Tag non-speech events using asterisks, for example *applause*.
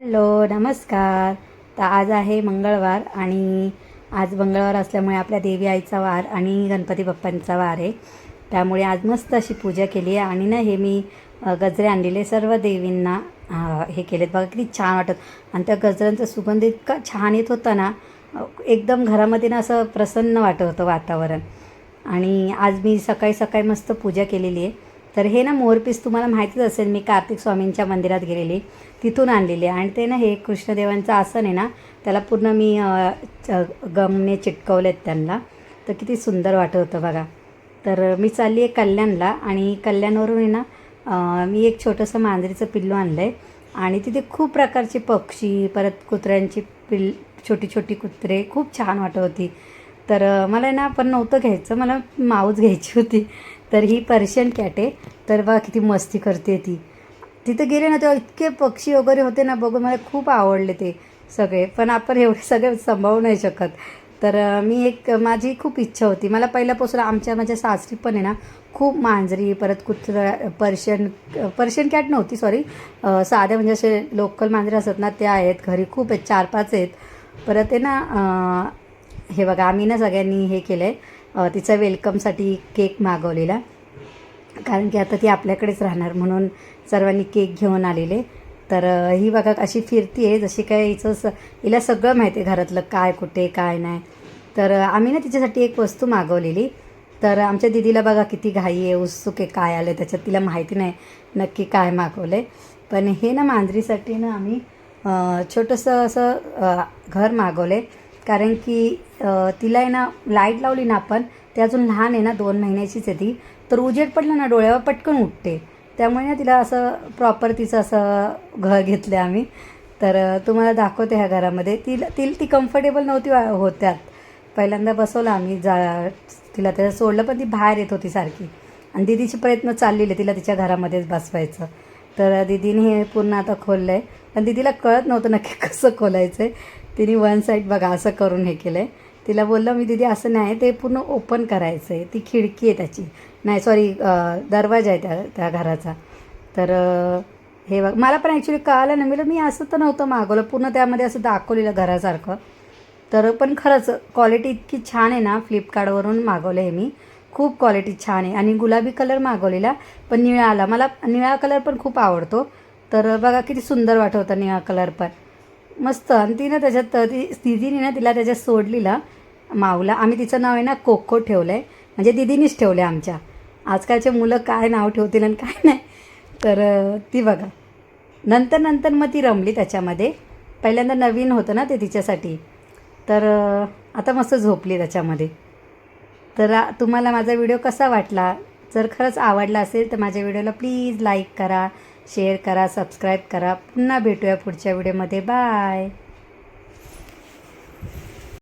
Hello नमस्कार. तर आज आहे मंगळवार आणि आज मंगळवार असल्यामुळे आपल्या देवी आईचा वार आणि गणपती बाप्पांचा वार आहे. त्यामुळे आज मस्त अशी पूजा केली आहे आणि ना हे मी गजरे आणलेले सर्व देवींना हे केलेत. बघा किती छान वाटत. आणि त्या गजऱ्यांचा सुगंध इतका छान येत होता ना एकदम घरामध्ये ना असं प्रसन्न वाटत होतं वातावरण. आणि आज मी सकाळी सकाळी मस्त पूजा केलेली आहे. तर हे ना मोरपीस तुम्हाला माहितीच असेल मी कार्तिक स्वामींच्या मंदिरात गेलेली. तिथून आणलेली आहे. आणि ते ना हे कृष्णदेवांचं आसन आहे ना त्याला पूर्ण मी च- गमने चिटकवलेत त्यांना. तर किती सुंदर वाटत होतं बघा. तर मी चालली आहे कल्याणला आणि कल्याणवरून आहे ना मी एक छोटंसं मांजरीचं पिल्लू आणलं आहे आणि तिथे खूप प्रकारचे पक्षी परत कुत्र्यांची पिल छोटी छोटी कुत्रे खूप छान वाटत होती. तर मला ना पण नव्हतं घ्यायचं. मला माऊस घ्यायची होती. तर ही पर्शियन कॅट. आहे तर बघा किती मस्ती करते ती. तिथं गेले ना तेव्हा इतके पक्षी वगैरे होते ना बघून मला खूप आवडले ते सगळे. पण आपण एवढे सगळे सांभाळू नाही शकत. तर मी एक माझी खूप इच्छा होती. मला पहिल्यापासून आमच्या माझ्या सासरी पण आहे ना खूप मांजरी परत कुत्रा पर्शियन पर्शियन कॅट नव्हती सॉरी साध्या म्हणजे असे लोकल मांजरे असतात ना त्या आहेत. घरी खूप आहेत चार पाच आहेत. परत आहे ना हे बघा आम्ही ना सगळ्यांनी हे केलं आहे तिचा वेलकमसाठी केक मागवलेला. कारण की आता ती आपल्याकडेच राहणार म्हणून सर्वांनी केक घेऊन आलेले. तर ही बघा अशी फिरती आहे. जशी काय हिचं स हिला सगळं माहिती आहे घरातलं काय कुठे काय नाही. तर आम्ही ना तिच्यासाठी एक वस्तू मागवलेली. तर आमच्या दिदीला बघा किती घाई आहे उत्सुक आहे काय आलं त्याच्यात तिला माहिती नाही नक्की काय मागवलं आहे पण हे ना मांजरीसाठी ना आम्ही छोटंसं असं घर मागवलं आहे कारण की तिला आहे ना लाइट लावली ना आपण ती अजून लहान आहे ना दोन महिन्याचीच आहे ती. तर उजेड पडला ना डोळ्यावर पटकन उठते. त्यामुळे ना तिला असं प्रॉपर तिचं असं घर घेतलं आम्ही. तर तुम्हाला दाखवते ह्या घरामध्ये. तिला ती ती कम्फर्टेबल नव्हती होत्यात. पहिल्यांदा बसवलं आम्ही जा तिला त्याचं सोडलं पण ती बाहेर येत होती सारखी. आणि दिदीचे प्रयत्न चाललेले तिला तिच्या घरामध्येच बसवायचं. तर दिदीने हे पूर्ण आता खोललं आहे पण दिदीला कळत नव्हतं नक्की *laughs* कसं खोलायचं आहे तिने वन साईड बघा असं करून हे केलं आहे तिला बोललं मी दिदी असं नाही ते पूर्ण ओपन करायचं आहे. ती खिडकी आहे त्याची. नाही सॉरी दरवाजा आहे त्या त्या घराचा. तर हे बघ मला पण ॲक्च्युली कळालं नाही. मी मी असं तर नव्हतं मागवलं. पूर्ण त्यामध्ये असं दाखवलेलं घरासारखं. तर पण खरंच क्वालिटी इतकी छान आहे ना फ्लिपकार्टवरून मागवलं आहे मी. खूप क्वालिटी छान आहे. आणि गुलाबी कलर मागवलेला पण निळा आला. मला निळा कलर पण खूप आवडतो. तर बघा किती सुंदर वाटत होता निळा कलर पण. मस्त. आणि तिनं त्याच्यात ती दिदीने ना तिला त्याच्यात सोडलेला. माऊला आम्ही तिचं नाव आहे ना कोको ठेवलं आहे म्हणजे दिदीनीच ठेवलं आहे आमच्या. आजकालचे मुलं काय नाव ठेवतील आणि काय नाही. तर ती बघा. नंतर नंतर मग ती रमली त्याच्यामध्ये. पहिल्यांदा नवीन होतं ना ते तिच्यासाठी. तर आता मस्त झोपली त्याच्यामध्ये. तर तुम्हाला माझा व्हिडिओ कसा वाटला? जर खरंच आवडला असेल तर माझ्या व्हिडिओला प्लीज लाईक करा शेअर करा सबस्क्राईब करा. पुन्हा भेटूया पुढच्या व्हिडिओमध्ये. बाय.